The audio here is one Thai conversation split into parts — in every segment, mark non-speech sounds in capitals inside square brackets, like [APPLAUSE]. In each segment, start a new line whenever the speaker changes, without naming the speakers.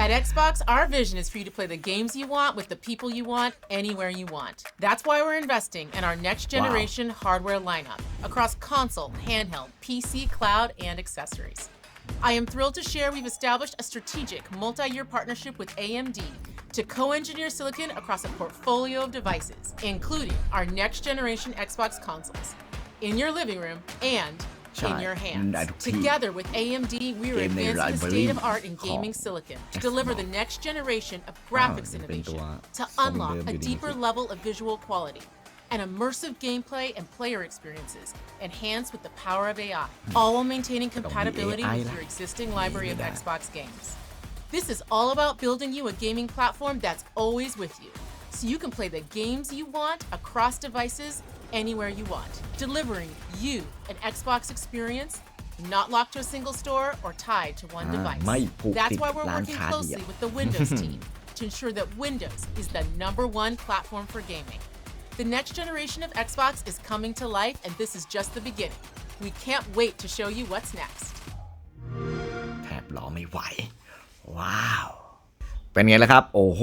At Xbox, our vision is for you to play the games you want with the people you want anywhere you want. That's why we're investing in our next generation hardware lineup across console, handheld, PC, cloud, and accessories. I am thrilled to share we've established a strategic multi year partnership with AMD to co-engineer silicon across a portfolio of devices, including our next generation Xbox consoles, in your living room and in your hands. Together with AMD, we are advancing the state of art in gaming silicon to deliver the next generation of graphics innovation to unlock a deeper level of visual quality. And immersive gameplay and player experiences enhanced with the power of AI, all while maintaining compatibility with your existing library of Xbox games. This is all about building you a gaming platform that's always with you, so you can play the games you want across devices anywhere you want, delivering you an Xbox experience not locked to a single store or tied to one
อ่า
device.
ไม่ผูก
That's
ติด
why we're
ร้าน
working
ค้าเดียว
closely with the Windows team [LAUGHS] to ensure that Windows is the number one platform for gaming. The next generation of Xbox is coming to life, and this is just the beginning. We can't wait to show you what's next.
แทบรอไม่ไหว ว้าว เป็นไงล่ะครับ โอ้โห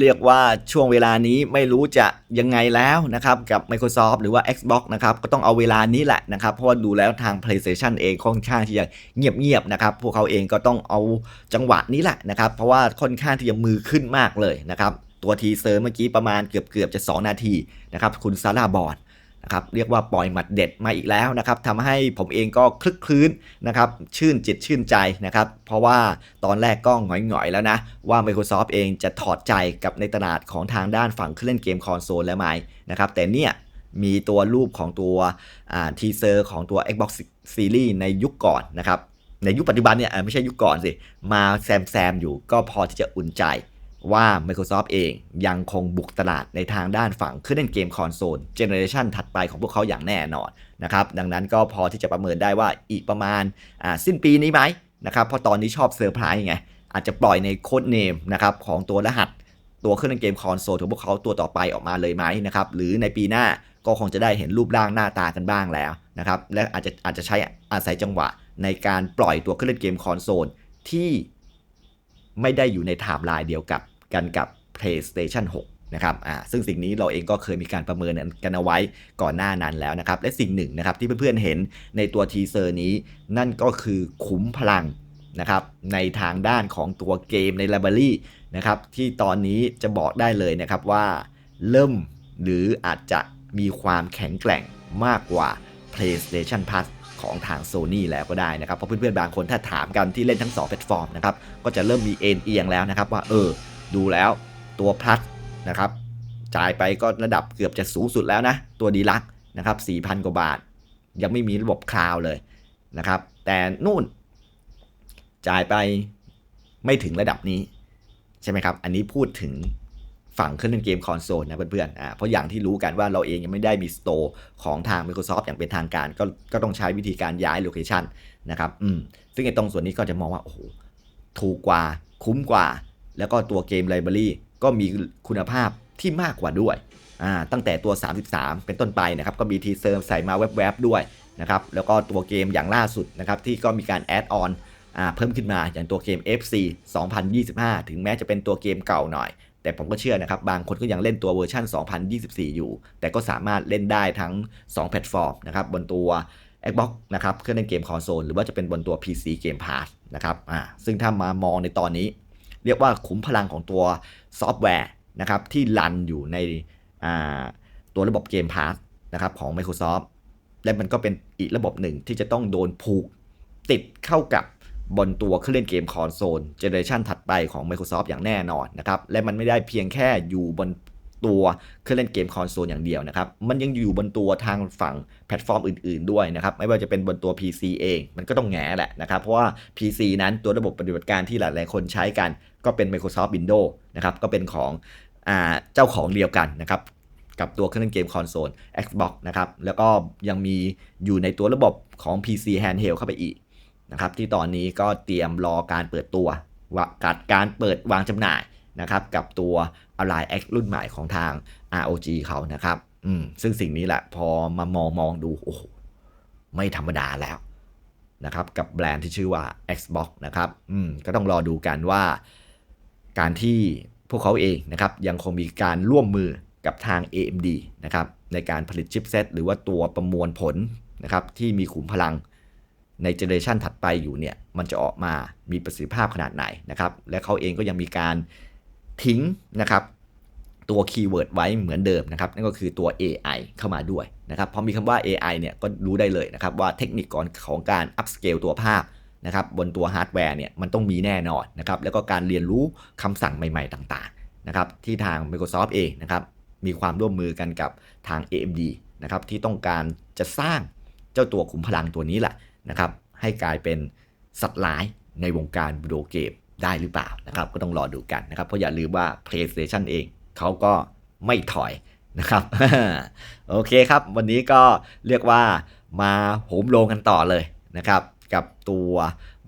เรียกว่าช่วงเวลานี้ไม่รู้จะยังไงแล้วนะครับกับ Microsoft หรือว่า Xbox นะครับก็ต้องเอาเวลานี้แหละนะครับ เพราะว่าดูแล้วทาง PlayStation เองค่อนข้างที่จะเงียบๆนะครับ พวกเขาเองก็ต้องเอาจังหวะนี้แหละนะครับ เพราะว่าค่อนข้างที่จะมือขึ้นมากเลยนะครับ ตัวทีเซอร์เมื่อกี้ประมาณเกือบๆจะ 2 นาทีนะครับคุณซาร่าบอร์ด นะครับเรียกว่าปล่อยหมัดเด็ดมาอีกแล้วนะครับทำให้ผมเองก็คลึกคลื้นนะครับชื่นจิตชื่นใจนะครับเพราะว่าตอนแรกก็หงอยๆแล้วนะ ว่า Microsoft เองจะถอดใจกับในตลาดของทางด้านฝั่งเครื่องเล่นเกมคอนโซลแล้วไหมนะครับแต่เนี่ยมีตัวรูปของตัวทีเซอร์ของตัว Xbox Series ในยุคก่อนนะครับในยุคปัจจุบันเนี่ยไม่ใช่ยุคก่อนสิ มาแซมแซมอยู่ก็พอที่จะอุ่นใจ ว่า Microsoft เองยังคงบุกตลาดในทางด้านฝั่งเครื่องเล่นเกมคอนโซลเจเนอเรชันถัดไปของพวกเขาอย่างแน่นอนนะครับดังนั้นก็พอที่จะประเมินได้ว่าอีกประมาณอ่าสิ้นปีนี้ไหมนะครับเพราะตอนนี้ชอบเซอร์ไพรส์ไงอาจจะปล่อยในโค้ดเนมนะครับของตัวรหัส ตัวเครื่องเล่นเกมคอนโซลของพวกเขาตัวต่อไปออกมาเลยไหมนะครับหรือในปีหน้าก็คงจะได้เห็นรูปร่างหน้าตากันบ้างแล้วนะครับและอาจจะอาจจะใช้อาศัยจังหวะในการปล่อยตัวเครื่องเล่นเกมคอนโซลที่ไม่ได้อยู่ในไทม์ไลน์เดียวกับ กันกับ PlayStation 6 นะครับอ่าซึ่งสิ่งนี้เราเองก็เคยมีการประเมินกันเอาไว้ก่อนหน้านั้นแล้วนะครับ และสิ่งหนึ่งนะครับที่เพื่อนๆเห็นในตัวทีเซอร์นี้ นั่นก็คือขุมพลังนะครับในทางด้านของตัวเกมใน Library นะครับที่ตอนนี้จะบอกได้เลยนะครับว่าเริ่มหรืออาจจะมีความแข็งแกร่งมากกว่า PlayStation Plus ของทาง Sony แล้วก็ได้นะครับ เพราะเพื่อนๆ บางคนถ้าถามกันที่เล่นทั้ง 2 แพลตฟอร์มนะครับ ก็จะเริ่มมีเอ็นเอียงแล้วนะครับว่าเออ ดูแล้วตัว Plus นะครับจ่ายไปก็ระดับเกือบจะสูงสุดแล้วนะ ตัวดีลักนะครับ4,000 กว่าบาท ยังไม่มีระบบคลาวด์เลยนะครับ แต่นู่น จ่ายไปไม่ถึงระดับนี้ ใช่ไหมครับ อันนี้พูดถึงฝั่งเครื่องเล่นเกมคอนโซลนะเพื่อนๆอ่าเพราะอย่างที่รู้กันว่าเราเองยังไม่ได้มีสโตร์ของทาง Microsoft อย่างเป็นทางการก็ก็ต้องใช้วิธีการย้ายโลเคชันนะครับอืมซึ่งในตรงส่วนนี้ก็จะมองว่าโอ้โหถูกกว่าคุ้มกว่า แล้วก็ตัวเกมไลบรารีก็มีคุณภาพที่มากกว่าด้วยอ่าตั้งแต่ตัว 33 เป็นต้นไปนะครับก็มีทีเซอร์ใส่มาแวบๆด้วยนะครับแล้วก็ตัวเกมอย่างล่าสุดนะครับที่ก็มีการแอดออนอ่าเพิ่มขึ้นมาอย่างตัวเกม FC 2025 ถึงแม้จะเป็นตัวเกมเก่าหน่อย แต่ผมก็เชื่อนะครับ บางคนก็ยังเล่นตัวเวอร์ชัน2024 อยู่ แต่ก็สามารถเล่นได้ทั้ง 2 แพลตฟอร์มนะครับบนตัว Xbox นะครับเครื่องเล่นเกมคอนโซลหรือว่าจะเป็นบนตัว PC Game Pass นะครับอ่าซึ่งถ้ามามองในตอนนี้ เรียกว่าขุมพลังของตัวซอฟต์แวร์นะครับที่รันอยู่ในตัวระบบ Game Pass นะครับของ Microsoft และมันก็เป็นอีกระบบหนึ่งที่จะต้องโดนผูกติดเข้ากับบนตัวเครื่องเล่นเกมคอนโซลเจเนอเรชันถัดไปของ Microsoft อย่างแน่นอนนะครับ และมันไม่ได้เพียงแค่อยู่บน ตัวเครื่องเล่นเกมคอนโซลอย่างเดียวนะครับ มันยังอยู่บนตัวทางฝั่งแพลตฟอร์มอื่นๆด้วยนะครับ ไม่ว่าจะเป็นบนตัว PC เอง มันก็ต้องแง่แหละนะครับ เพราะว่า PC นั้นตัวระบบปฏิบัติการที่หลายๆคนใช้กัน ก็เป็น Microsoft Windows นะครับ ก็เป็นของอเจ้าของเดียวกันนะครับกับตัวเครื่องเล่นเกมคอนโซล Xbox นะครับ แล้วก็ยังมีอยู่ในตัวระบบของ PC Handheld เข้าไปอีกนะครับ ที่ตอนนี้ก็เตรียมรอการเปิดตัวกัดการเปิดวางจำหน่าย นะครับกับตัว Ally X รุ่นใหม่ของทาง ROG เขานะครับอืมซึ่งสิ่งนี้แหละพอมามองมองดูโอ้โหไม่ธรรมดาแล้วนะครับกับแบรนด์ที่ชื่อว่า Xbox นะครับอืมก็ต้องรอดูกันว่า การที่พวกเขาเองนะครับยังคงมีการร่วมมือกับทาง AMD นะครับในการผลิตชิปเซตหรือว่าตัวประมวลผลนะครับที่มีขุมพลังในเจเนอเรชันถัดไปอยู่เนี่ยมันจะออกมามีประสิทธิภาพขนาดไหนนะครับและเขาเองก็ยังมีการ ทิ้งนะครับตัวคีย์เวิร์ดไว้เหมือนเดิมนะครับนั่นก็คือตัว AI เข้ามาด้วยนะครับพอมีคำว่า AI เนี่ยก็รู้ได้เลยนะครับว่าเทคนิคก่อนของการ upscale ตัวภาพนะครับบนตัวฮาร์ดแวร์เนี่ยมันต้องมีแน่นอนนะครับแล้วก็การเรียนรู้คำสั่งใหม่ๆต่างๆนะครับที่ทาง Microsoft เองนะครับมีความร่วมมือกันกับทาง AMD นะครับที่ต้องการจะสร้างเจ้าตัวขุมพลังตัวนี้แหละนะครับให้กลายเป็นสัตว์ร้ายในวงการวิดีโอเกม ได้หรือเปล่านะครับก็ต้องรอดูกันนะครับ เพราะอย่าลืมว่า PlayStation เองเขาก็ไม่ถอยนะครับ โอเคครับ วันนี้ก็เรียกว่ามาโหมโรงกันต่อเลยนะครับ กับตัว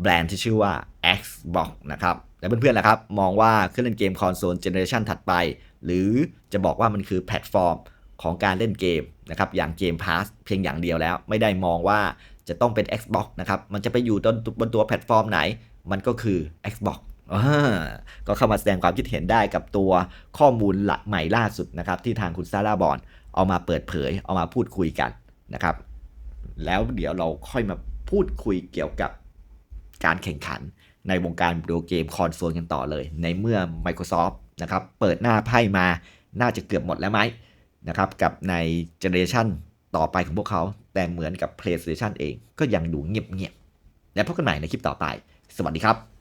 แบรนด์ที่ชื่อว่า Xbox นะครับและเพื่อนๆล่ะครับ มองว่าเครื่องเล่นเกมคอนโซลเจเนอเรชันถัดไป หรือจะบอกว่ามันคือแพลตฟอร์มของการเล่นเกมนะครับอย่างเกม Pass เพียงอย่างเดียวแล้ว ไม่ได้มองว่า จะต้องเป็น Xbox นะครับ มันจะไปอยู่บนบนตัวแพลตฟอร์มไหน มันก็คือ Xbox อก็เข้ามาแสดงความคิดเห็นได้กับตัวข้อมูลหลักใหม่ล่าสุดนะครับ ที่ทางคุณซาร่าบอนเอามาเปิดเผย เอามาพูดคุยกันนะครับ แล้วเดี๋ยวเราค่อยมาพูดคุยเกี่ยวกับการแข่งขันในวงการวิดีโอเกมคอนโซลกันต่อเลย ในเมื่อ Microsoft นะครับเปิดหน้าไพ่มาน่าจะเกือบหมดแล้วไหมนะครับกับในเจเนอเรชันต่อไปของพวกเขา แต่เหมือนกับ PlayStation เองก็ยังดูเงียบๆแล้วพบกันใหม่ในคลิปต่อไป สวัสดีครับ